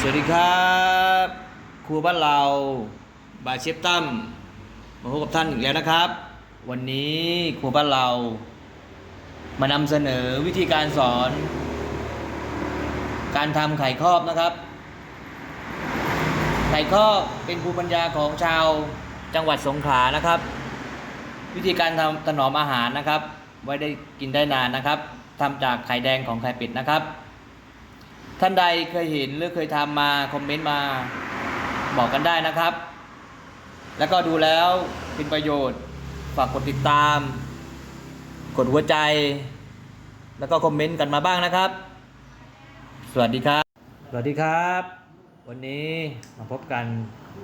สวัสดีครับครูบ้านเราบายเชฟตั้มมาพบกับท่านอีกแล้วนะครับ วันนี้ครูบ้านเรา มานำเสนอวิธีการสอน การทำไข่ครอบนะครับ ไข่ครอบเป็นภูมิปัญญาของชาวจังหวัดสงขลานะครับ วิธีการทำถนอมอาหารนะครับ ไว้ได้กินได้นานนะครับทำจากไข่แดงของไข่เป็ดนะครับ ท่านใดเคยเห็นหรือเคยทำมา คอมเมนต์มาบอกกันได้นะครับ แล้วก็ดูแล้วเป็นประโยชน์ ฝากกดติดตาม กดหัวใจ แล้วก็คอมเมนต์กันมาบ้างนะครับ สวัสดีครับ สวัสดีครับ วันนี้มาพบกัน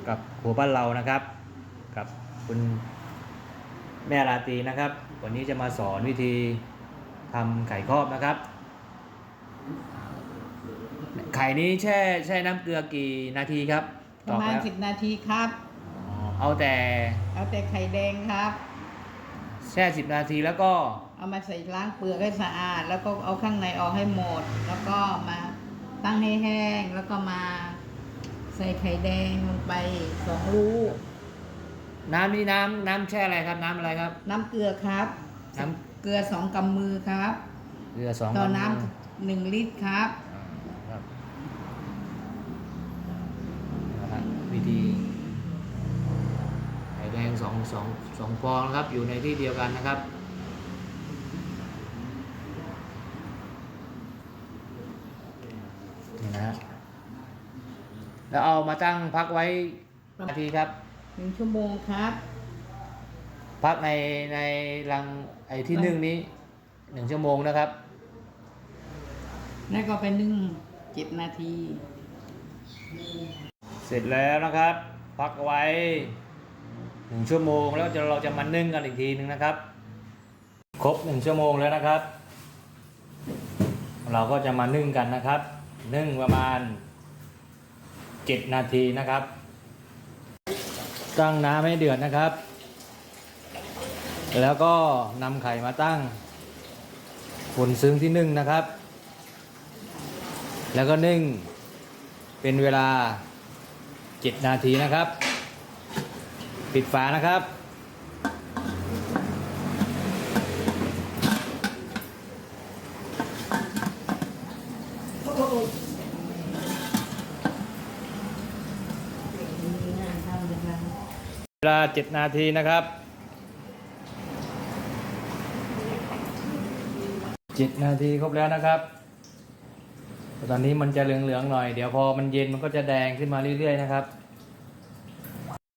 กับครัวบ้านเรานะครับ กับคุณแม่ราตีนะครับ วันนี้จะมาสอนวิธีทำไข่ครอบนะครับ ไข่นี้แช่แช่น้ำเกลือกี่นาทีครับประมาณแล้วสิบนาทีครับอ๋อเอาแต่เอาแต่ไข่แดงครับ แช่สิบนาทีแล้วก็เอามาใส่ล้างเปลือกให้สะอาด แล้วก็เอาข้างในออกให้หมด แล้วก็มาตั้งให้แห้ง แล้วก็มาใส่ไข่แดงลงไปสองลูก น้ำนี่น้ำน้ำแช่อะไรครับน้ำอะไรครับ น้ำเกลือครับ น้เกลือสองกำมือครับ เกลือสองต่อำมืน้ำหนึ่งลิตรครับ อ่าครับ นะฮะวิธีไข่แดงสองสองสองฟองนะครับอยู่ในที่เดียวกันนะครับนี่นะฮะแล้วเอามาตั้งพักไว้นาทีครับ หนึ่งชั่วโมงครับ พักในในรังไอ้ที่นึ่งนี้หนึ่งชั่วโมงนะครับ แล้วก็ไปนึ่งเจ็ดนาที เสร็จแล้วนะครับ พักไว้หนึ่งชั่วโมงแล้วจะเราจะมานึ่งกันอีกทีหนึ่งนะครับ ครบหนึ่งชั่วโมงแล้วนะครับ เราก็จะมานึ่งกันนะครับ นึ่งประมาณเจ็ดนาทีนะครับ ตั้งน้ำให้เดือดนะครับ แล้วก็นำไข่มาตั้งบนซึ้งที่นึ่งนะครับ แล้วก็นึ่งเป็นเวลา 7 นาทีนะครับ ปิดฝานะครับ เวลา 7 นาทีนะครับ 7 นาทีครบแล้วนะครับ ตอนนี้มันจะเหลืองๆหน่อย เดี๋ยวพอมันเย็นมันก็จะแดงขึ้นมาเรื่อยๆนะครับ